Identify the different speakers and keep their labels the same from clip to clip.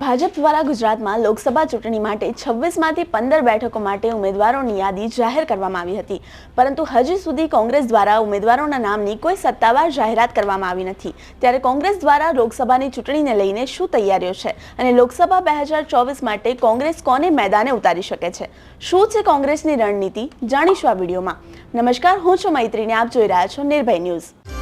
Speaker 1: ભાજપ દ્વારા ગુજરાતમાં લોકસભા ચૂંટણી માટે છવ્વીસમાંથી પંદર બેઠકો માટે ઉમેદવારોની યાદી જાહેર કરવામાં આવી હતી. પરંતુ હજી સુધી કોંગ્રેસ દ્વારા ઉમેદવારોના નામની કોઈ સત્તાવાર જાહેરાત કરવામાં આવી નથી. ત્યારે કોંગ્રેસ દ્વારા લોકસભાની ચૂંટણીને લઈને શું તૈયારીઓ છે? અને લોકસભા બે હજાર ચોવીસ માટે કોંગ્રેસ કોને મેદાને ઉતારી શકે છે? શું છે કોંગ્રેસની રણનીતિ? જાણીશું આ વિડીયોમાં. નમસ્કાર, હું છું મૈત્રીને. આપ જોઈ રહ્યા છો નિર્ભય ન્યૂઝ.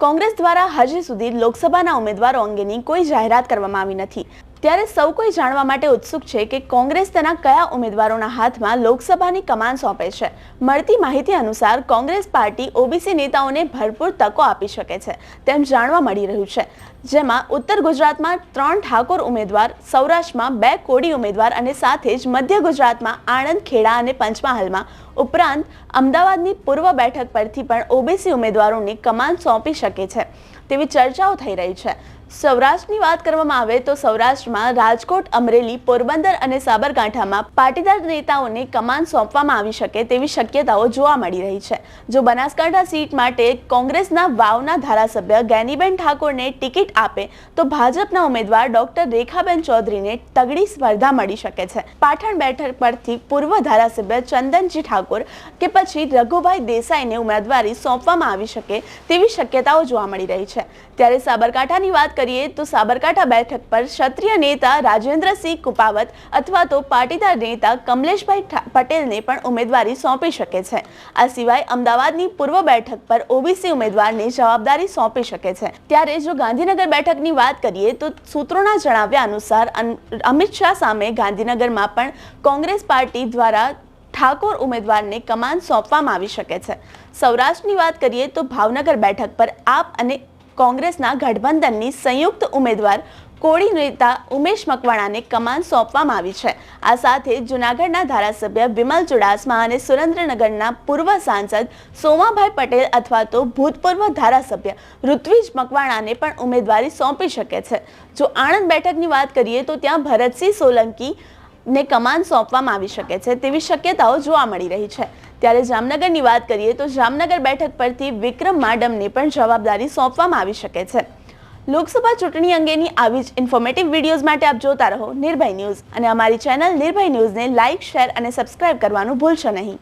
Speaker 1: કોંગ્રેસ દ્વારા હજી સુધી લોકસભાના ઉમેદવારો અંગેની કોઈ જાહેરાત કરવામાં આવી નથી. ત્યારે સૌ કોઈ જાણવા માટે ઉત્સુક છે કે કોંગ્રેસ તેના કયા ઉમેદવારોના હાથમાં લોકસભાની કમાન સોંપે છે. મળતી માહિતી અનુસાર કોંગ્રેસ પાર્ટી ઓબીસી નેતાઓને ભરપૂર તકો આપી શકે છે. તેમ જાણવા મળી રહ્યું છે. જેમાં ઉત્તર ગુજરાતમાં ત્રણ ઠાકોર ઉમેદવાર, સૌરાષ્ટ્રમાં બે કોડી ઉમેદવાર અને સાથે જ મધ્ય ગુજરાતમાં આણંદ, ખેડા અને પંચમહાલમાં ઉપરાંત અમદાવાદની પૂર્વ બેઠક પરથી પણ ઓબીસી ઉમેદવારોને કમાન સોંપી શકે છે. તેવી ચર્ચાઓ થઈ રહી છે. સૌરાષ્ટ્રની વાત કરવામાં આવે તો સૌરાષ્ટ્રમાં રાજકોટ, અમરેલી, પોરબંદર અને સાબરકાંઠામાં પાટીદાર નેતાઓને કમાન સોંપવામાં આવી શકે તેવી શક્યતાઓ જોવા મળી રહી છે. જો બનાસકાંઠા સીટ માટે કોંગ્રેસના વાવના ધારાસભ્ય ગેનીબેન ઠાકોરને ટિકિટ આપે, તો ભાજપના ઉમેદવાર ડોક્ટર રેખાબેન ચૌધરીને તગડી સ્પર્ધા મળી શકે છે. પાટણ બેઠક પરથી પૂર્વ ધારાસભ્ય ચંદનજી ઠાકોર કે પછી રઘુભાઈ દેસાઈને ઉમેદવારી સોંપવામાં આવી શકે તેવી શક્યતાઓ જોવા મળી રહી છે. ત્યારે સાબરકાંઠાની વાત કરીએ તો સાબરકાંઠા બેઠક પર ક્ષત્રિય નેતા રાજેન્દ્રસિંહ કુપાવત અથવા તો પાટીદાર નેતા કમલેશભાઈ પટેલને પણ ઉમેદવારી સોંપી શકે છે. આ સિવાય અમદાવાદની પૂર્વ બેઠક પર ઓબીસી ઉમેદવારને જવાબદારી સોંપી શકે છે. ત્યારે જો ગાંધીનગર બેઠકની વાત કરીએ તો સૂત્રોના જણાવ્યા અનુસાર અન- અમિત શાહ સામે ગાંધીનગરમાં પણ કોંગ્રેસ પાર્ટી દ્વારા ઠાકોર ઉમેદવારને કમાન સોંપવામાં આવી શકે છે. સૌરાષ્ટ્રની વાત કરીએ તો ભાવનગર બેઠક પર આપ અને કોંગ્રેસના ગઠબંધનની સંયુક્ત ઉમેદવાર કોળી નેતા ઉમેશ મકવાણાને કમાન સોંપવામાં આવી છે. આ સાથે જૂનાગઢના ધારાસભ્ય વિમલ ચુડાસમા અને સુરેન્દ્રનગરના પૂર્વ સાંસદ સોમાભાઈ પટેલ અથવા તો ભૂતપૂર્વ ધારાસભ્ય ઋત્વિજ મકવાણાને પણ ઉમેદવારી સોંપી શકે છે. જો આણંદ બેઠકની વાત કરીએ તો ત્યાં ભરતસિંહ સોલંકી ને કમાન સોંપવામાં આવી શકે છે તેવી શક્યતાઓ જોવા મળી રહી છે. ત્યારે જામનગરની વાત કરીએ તો જામનગર બેઠક પરથી વિક્રમ માડમને પણ જવાબદારી સોંપવામાં આવી શકે છે. લોકસભા ચૂંટણી અંગેની આવી જ ઇન્ફોર્મેટિવ વિડીયોઝ માટે આપ જોતા રહો નિર્ભય ન્યૂઝ. અને અમારી ચેનલ નિર્ભય ન્યૂઝને લાઇક શેર અને સબસ્ક્રાઇબ કરવાનું ભૂલશો નહીં.